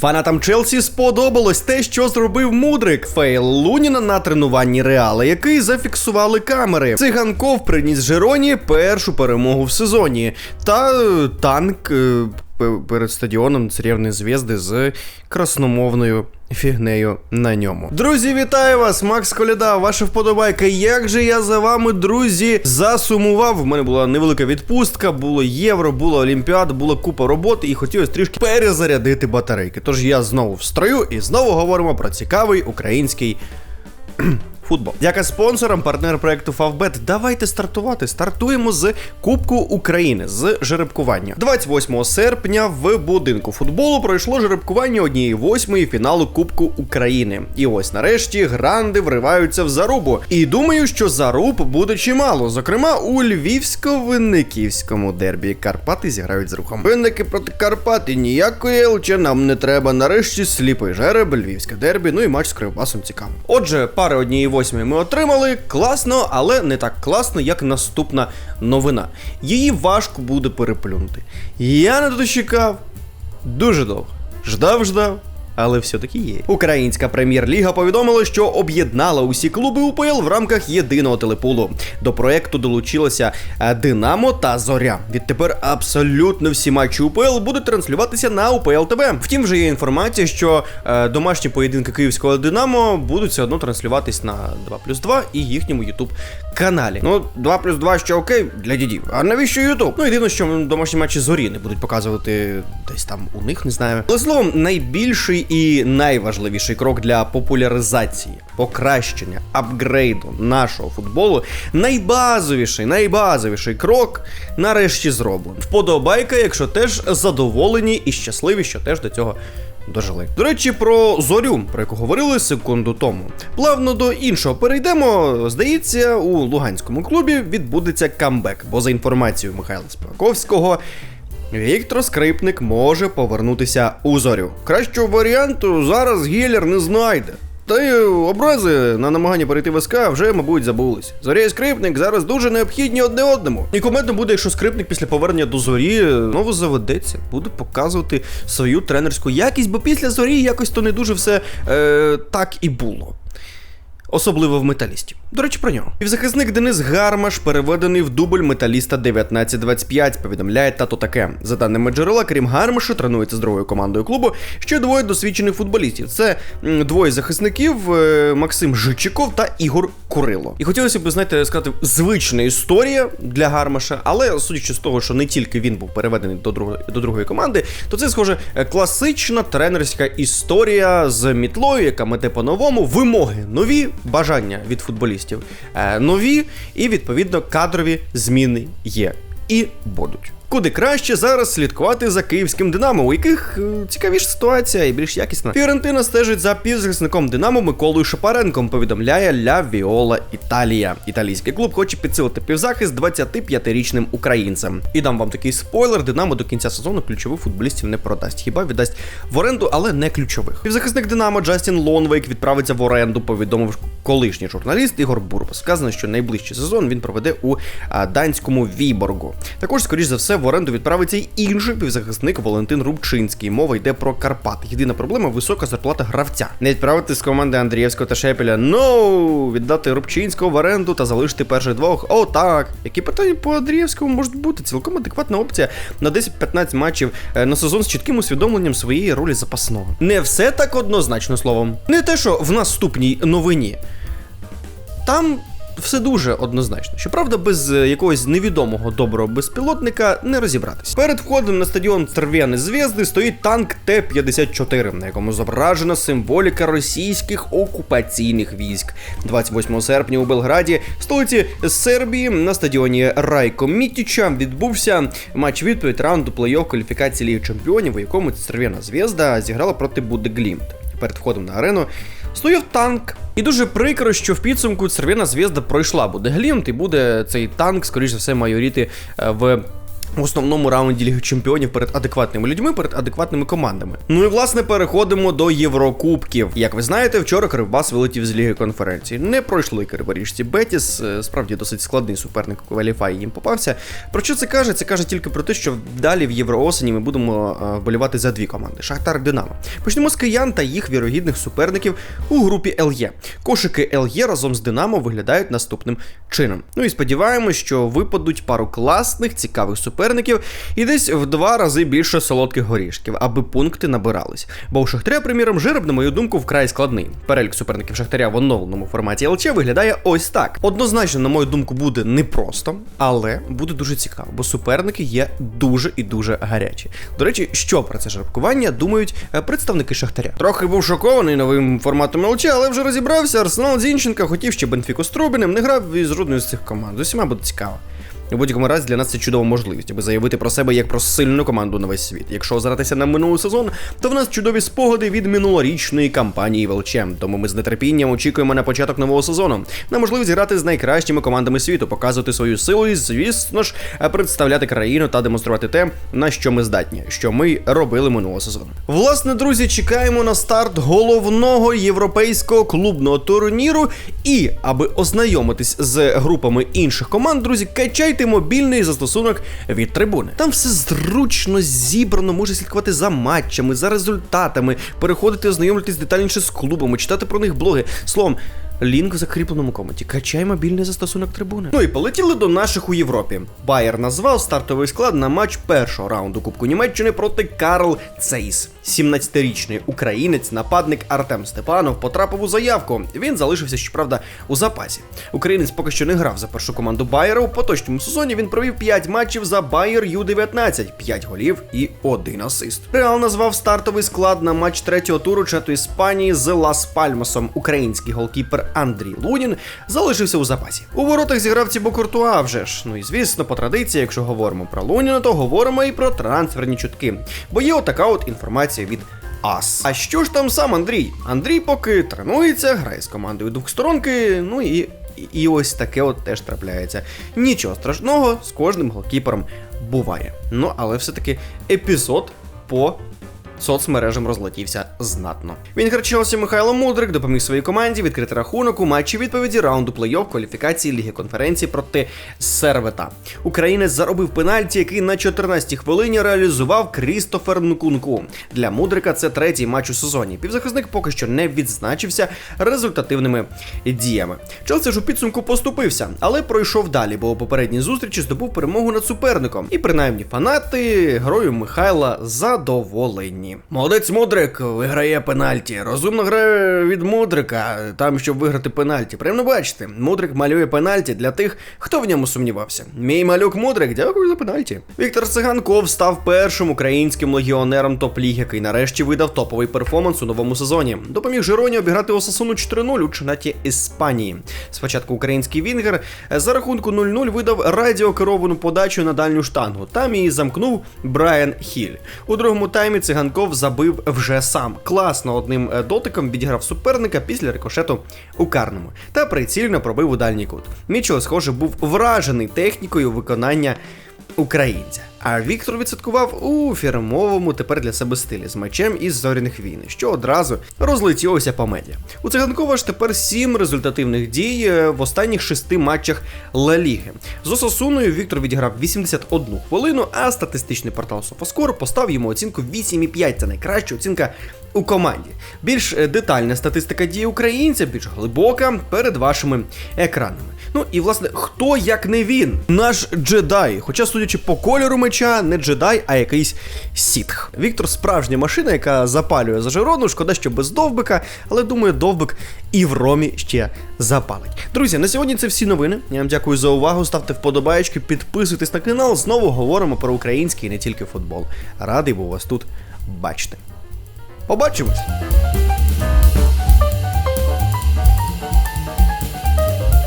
Фанатам Челсі сподобалось те, що зробив мудрик Фейл Луніна на тренуванні Реала, який зафіксували камери. Циганков приніс Жероні першу перемогу в сезоні. Та е, танк е, перед стадіоном Царівної Звізди з красномовною фігнею на ньому. Друзі, вітаю вас! Макс Коляда, ваша вподобайка. Як же я за вами, друзі, засумував? В мене була невелика відпустка, було євро, була олімпіада, була купа роботи і хотілося трішки перезарядити батарейки. Тож я знову в строю і знову говоримо про цікавий український футбол. Дяка спонсорам, партнер проекту Favbet. Давайте стартувати. Стартуємо з Кубку України з жеребкування. 28 серпня в будинку футболу пройшло жеребкування однієї восьмої фіналу Кубку України. І ось нарешті гранди вриваються в зарубу. І думаю, що заруб буде чимало. Зокрема, у львівсько-винниківському дербі Карпати зіграють з рухом. Винники проти Карпати ніякої елче нам не треба. Нарешті сліпий жереб, львівське дербі, ну і матч з Кривбасом цікаво. Отже, пари однієї восьмої ми отримали. Класно, але не так класно, як наступна новина. Її важко буде переплюнути. Я не дочекав дуже довго. Ждав, ждав. Але все-таки є. Українська прем'єр-ліга повідомила, що об'єднала усі клуби УПЛ в рамках єдиного телепулу. До проекту долучилося е, Динамо та Зоря. Відтепер абсолютно всі матчі УПЛ будуть транслюватися на УПЛ ТВ. Втім, вже є інформація, що е, домашні поєдинки київського Динамо будуть все одно транслюватись на 2 плюс 2 і їхньому Ютуб каналі. Ну, 2 плюс 2 ще окей для дідів. А навіщо Ютуб? Ну, єдине, що домашні матчі зорі не будуть показувати десь там у них, не знаю. Але словом, найбільший і найважливіший крок для популяризації, покращення, апгрейду нашого футболу, найбазовіший, найбазовіший крок нарешті зроблений. Вподобайка, якщо теж задоволені і щасливі, що теж до цього. Дожили. До речі, про зорю, про яку говорили секунду тому. Плавно до іншого перейдемо. Здається, у Луганському клубі відбудеться камбек, бо за інформацією Михайла Спаковського. Віктор Скрипник може повернутися у зорю. Кращого варіанту зараз Гіллер не знайде. Та й образи на намагання перейти в СК вже, мабуть, забулись. Зоря і скрипник зараз дуже необхідні одне одному. І кумедно буде, якщо скрипник після повернення до зорі знову заведеться, буде показувати свою тренерську якість, бо після зорі якось то не дуже все е, так і було. Особливо в металісті. До речі, про нього. Півзахисник Денис Гармаш переведений в дубль металіста 1925, повідомляє тато таке. За даними джерела, крім Гармаша, тренується з другою командою клубу ще двоє досвідчених футболістів. Це двоє захисників е, Максим Жичиков та Ігор Курило. І хотілося б, знаєте, сказати, звична історія для Гармаша, але судячи з того, що не тільки він був переведений до другої, до другої команди, то це схоже класична тренерська історія з мітлою, яка мете по-новому, вимоги нові, бажання від футболістів е, нові, і відповідно кадрові зміни є і будуть. Куди краще зараз слідкувати за київським Динамо, у яких е, цікавіша ситуація і більш якісна. Фіорентина стежить за півзахисником Динамо Миколою Шапаренком. Повідомляє Ля Віола Італія. Італійський клуб хоче підсилити півзахист 25-річним українцем. І дам вам такий спойлер: Динамо до кінця сезону ключових футболістів не продасть. Хіба віддасть в оренду, але не ключових. Півзахисник Динамо Джастін Лонвейк відправиться в оренду. Повідомив колишній журналіст Ігор Бурбас. Сказано, що найближчий сезон він проведе у данському Віборгу. Також, скоріш за все, в оренду відправиться й інший півзахисник Валентин Рубчинський. Мова йде про Карпат. Єдина проблема висока зарплата гравця. Не відправити з команди Андрієвського та Шепеля. Ну віддати Рубчинського в оренду та залишити перших двох. О, так. Які питання по Андрієвському можуть бути? Цілком адекватна опція на 10-15 матчів е, на сезон з чітким усвідомленням своєї ролі запасного. Не все так однозначно словом. Не те, що в наступній новині. Там все дуже однозначно. Щоправда, без е, якогось невідомого доброго безпілотника не розібратись. Перед входом на стадіон Церв'яни Зв'язди стоїть танк Т-54, на якому зображена символіка російських окупаційних військ. 28 серпня у Белграді, столиці Сербії, на стадіоні Райко Мітіча відбувся матч відповідь раунду плей-офф кваліфікації Ліги Чемпіонів, у якому Церв'яна Зв'язда зіграла проти Будеглімт. Перед входом на арену стояв танк. І дуже прикро, що в підсумку Церв'яна зв'язда пройшла буде Глімт, і буде цей танк, скоріш за все, майоріти е, в в основному раунді Ліги Чемпіонів перед адекватними людьми, перед адекватними командами. Ну і власне переходимо до Єврокубків. Як ви знаєте, вчора Кривбас вилетів з Ліги конференції. Не пройшли криворіжці Бетіс. е, Справді досить складний суперник кваліфай їм попався. Про що це каже? Це каже тільки про те, що далі в Євроосені ми будемо е, вболівати за дві команди: Шахтар Динамо. Почнемо з киян та їх вірогідних суперників у групі ЛЄ. Кошики ЛЄ разом з Динамо виглядають наступним чином. Ну і сподіваємось, що випадуть пару класних, цікавих суперників і десь в два рази більше солодких горішків, аби пункти набирались. Бо у Шахтаря, приміром, жереб, на мою думку, вкрай складний. Перелік суперників Шахтаря в оновленому форматі ЛЧ виглядає ось так. Однозначно, на мою думку, буде непросто, але буде дуже цікаво, бо суперники є дуже і дуже гарячі. До речі, що про це жеребкування думають е, представники Шахтаря? Трохи був шокований новим форматом ЛЧ, але вже розібрався. Арсенал Зінченка хотів ще Бенфіку з не грав із жодною з цих команд. З усіма буде цікаво. У будь-якому разі для нас це чудова можливість, аби заявити про себе як про сильну команду на весь світ. Якщо озиратися на минулий сезон, то в нас чудові спогади від минулорічної кампанії ВЛЧ. Тому ми з нетерпінням очікуємо на початок нового сезону, на можливість грати з найкращими командами світу, показувати свою силу і, звісно ж, представляти країну та демонструвати те, на що ми здатні, що ми робили минулого сезону. Власне, друзі, чекаємо на старт головного європейського клубного турніру. І аби ознайомитись з групами інших команд, друзі, качайте мобільний застосунок від трибуни. Там все зручно зібрано, може слідкувати за матчами, за результатами, переходити, ознайомитись детальніше з клубами, читати про них блоги. Словом. Лінк в закріпленому коменті. Качай мобільний застосунок трибуни. Ну і полетіли до наших у Європі. Байер назвав стартовий склад на матч першого раунду Кубку Німеччини проти Карл Цейс. 17-річний українець, нападник Артем Степанов потрапив у заявку. Він залишився, щоправда, у запасі. Українець поки що не грав за першу команду Байера. У поточному сезоні він провів 5 матчів за Байер Ю-19, 5 голів і 1 асист. Реал назвав стартовий склад на матч третього туру чату Іспанії з Лас Пальмасом. Український голкіпер Андрій Лунін залишився у запасі. У воротах зіграв Цібо Куртуа вже ж. Ну і звісно, по традиції, якщо говоримо про Луніна, то говоримо і про трансферні чутки. Бо є отака от інформація від. Ас. А що ж там сам Андрій? Андрій поки тренується, грає з командою двохсторонки, ну і, і ось таке от теж трапляється. Нічого страшного, з кожним голкіпером буває. Ну, але все-таки епізод по соцмережам розлетівся знатно. Він Челсі Михайло Мудрик допоміг своїй команді відкрити рахунок у матчі відповіді раунду плей-офф кваліфікації Ліги конференції проти Сервета. Українець заробив пенальті, який на 14-й хвилині реалізував Крістофер Нкунку. Для Мудрика це третій матч у сезоні. Півзахисник поки що не відзначився результативними діями. Челсі ж у підсумку поступився, але пройшов далі, бо у попередній зустрічі здобув перемогу над суперником. І принаймні фанати грою Михайла задоволені. Молодець Мудрик виграє пенальті. Розумно грає від Мудрика, там щоб виграти пенальті. Приємно бачити. Мудрик малює пенальті для тих, хто в ньому сумнівався. Мій малюк Мудрик, дякую за пенальті. Віктор Циганков став першим українським легіонером топ-ліг, який нарешті видав топовий перформанс у новому сезоні. Допоміг Жироні обіграти Осасуну 4-0 у чемпіонаті Іспанії. Спочатку український Вінгер за рахунку 0-0 видав радіокеровану подачу на дальню штангу. Там її замкнув Брайан Хіль. У другому таймі Циганков забив вже сам. Класно одним е, дотиком відіграв суперника після рикошету у карному та прицільно пробив у дальній кут. Мічо, схоже, був вражений технікою виконання українця. А Віктор відсвяткував у фірмовому тепер для себе стилі з мечем із зоряних війн, що одразу розлетілося по медіа. У Циганкова ж тепер сім результативних дій е, в останніх шести матчах Ла Ліги. З Осасуною Віктор відіграв 81 хвилину, а статистичний портал Софаскор постав йому оцінку 8,5. Це найкраща оцінка у команді. Більш е, детальна статистика дії українця, більш глибока перед вашими екранами. Ну і власне, хто як не він, наш джедай. Хоча, судячи по кольору меча, не джедай, а якийсь сітх. Віктор справжня машина, яка запалює за Жирону. Шкода, що без довбика, але думаю, довбик і в ромі ще запалить. Друзі, на сьогодні це всі новини. Я вам дякую за увагу. Ставте вподобаєчки, підписуйтесь на канал. Знову говоримо про український і не тільки футбол. Радий був вас тут бачити. Побачимось!